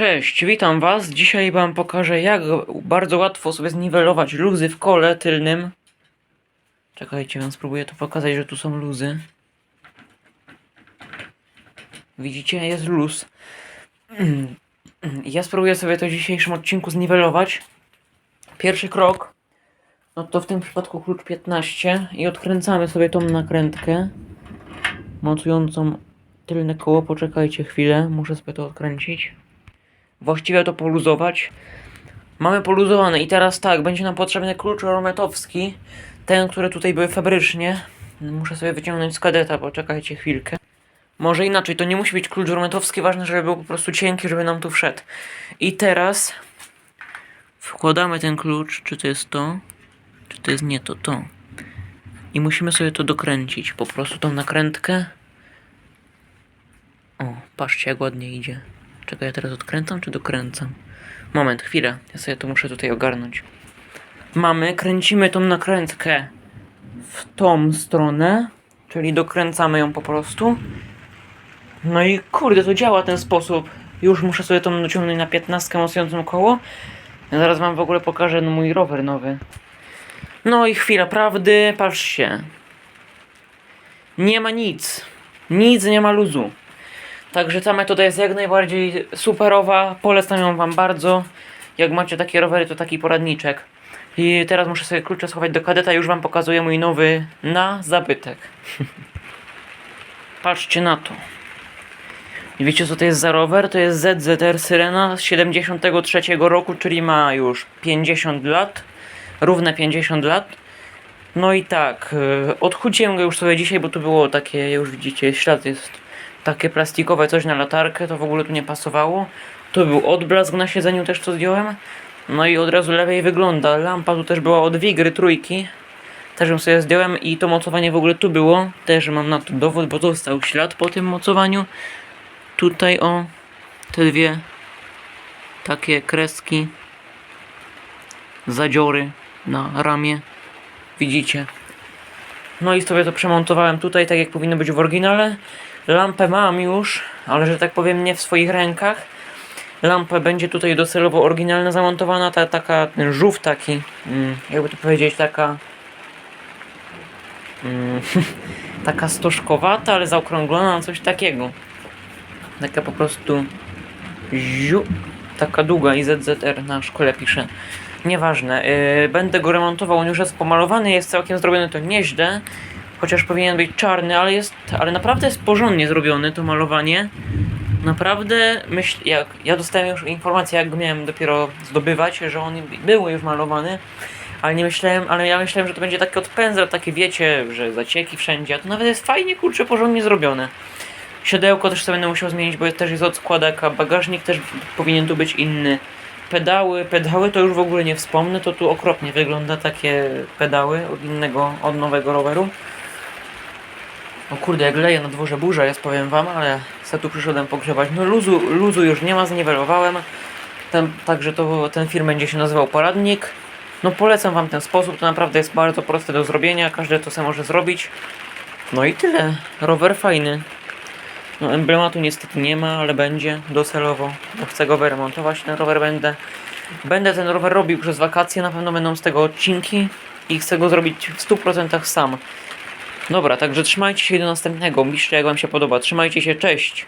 Cześć, witam Was. Dzisiaj Wam pokażę, jak bardzo łatwo sobie zniwelować luzy w kole tylnym. Czekajcie, Wam spróbuję tu pokazać, że tu są luzy. Widzicie, jest luz. Ja spróbuję sobie to w dzisiejszym odcinku zniwelować. Pierwszy krok, no to w tym przypadku klucz 15 i odkręcamy sobie tą nakrętkę mocującą tylne koło. Poczekajcie chwilę, muszę sobie to odkręcić właściwie to poluzować. Mamy poluzowane i teraz tak, będzie nam potrzebny klucz rometowski, ten, który tutaj były fabrycznie. Muszę sobie wyciągnąć z kadeta, poczekajcie chwilkę. Może inaczej, to nie musi być klucz rometowski, ważne, żeby był po prostu cienki, żeby nam tu wszedł. I teraz wkładamy ten klucz, czy to jest to, czy to jest nie to, to. I musimy sobie to dokręcić, po prostu tą nakrętkę. O, patrzcie jak ładnie idzie. Czekaj, ja teraz odkręcam czy dokręcam? Moment, chwilę. Ja sobie to muszę tutaj ogarnąć. Mamy, kręcimy tą nakrętkę w tą stronę, czyli dokręcamy ją po prostu. No i kurde, to działa ten sposób. Już muszę sobie tą dociągnąć na 15 mocującą koło. Ja zaraz wam w ogóle pokażę mój rower nowy. No i chwila prawdy, patrzcie. Nie ma nic. Nic nie ma luzu. Także ta metoda jest jak najbardziej superowa, polecam ją wam bardzo. Jak macie takie rowery, to taki poradniczek. I teraz muszę sobie klucze schować do kadeta, już wam pokazuję mój nowy na zabytek. Patrzcie na to. I wiecie co to jest za rower? To jest ZZR Syrena z 73 roku, czyli ma już 50 lat. Równe 50 lat. No i tak, yy, odchudziłem go już sobie dzisiaj, bo tu było takie, już widzicie, ślad jest takie plastikowe coś na latarkę, to w ogóle tu nie pasowało. Tu był odblask na siedzeniu też co zdjąłem. No i od razu lepiej wygląda. Lampa tu też była od Wigry trójki. Też ją sobie zdjąłem i to mocowanie w ogóle tu było. Też mam na to dowód, bo został ślad po tym mocowaniu. Tutaj o te dwie takie kreski zadziory na ramię. Widzicie? No i sobie to przemontowałem tutaj, tak jak powinno być w oryginale. Lampę mam już, ale że tak powiem nie w swoich rękach. Lampa będzie tutaj docelowo oryginalna zamontowana, ta, taka, ten żółw taki, mm, jakby to powiedzieć, taka mm, taka stożkowata, ale zaokrąglona na coś takiego. Taka po prostu ziu, taka długa i ZZR na szkole pisze. Nieważne, yy, będę go remontował, on już jest pomalowany, jest całkiem zrobiony to nieźle. Chociaż powinien być czarny, ale jest, ale naprawdę jest porządnie zrobione to malowanie. Naprawdę myśl, jak ja dostałem już informację, jak go miałem dopiero zdobywać, że on był już malowany, ale nie myślałem, ale ja myślałem, że to będzie taki odpędzel, takie wiecie, że zacieki wszędzie, a to nawet jest fajnie, kurczę, porządnie zrobione. Siodełko też sobie będę musiał zmienić, bo też jest od składaka, bagażnik też powinien tu być inny. Pedały, pedały to już w ogóle nie wspomnę, to tu okropnie wygląda takie pedały od innego, od nowego roweru. O kurde, jak leje na dworze burza jest, powiem wam, ale se tu przyszedłem pogrzebać. No luzu, luzu już nie ma, zniwelowałem. Ten, także to, ten film będzie się nazywał Poradnik. No polecam wam ten sposób, to naprawdę jest bardzo proste do zrobienia, każdy to sobie może zrobić. No i tyle, rower fajny. No emblematu niestety nie ma, ale będzie docelowo, bo chcę go wyremontować, ten rower będę. Będę ten rower robił przez wakacje, na pewno będą z tego odcinki i chcę go zrobić w 100% sam. Dobra, także trzymajcie się do następnego. Piszcie jak wam się podoba. Trzymajcie się, cześć!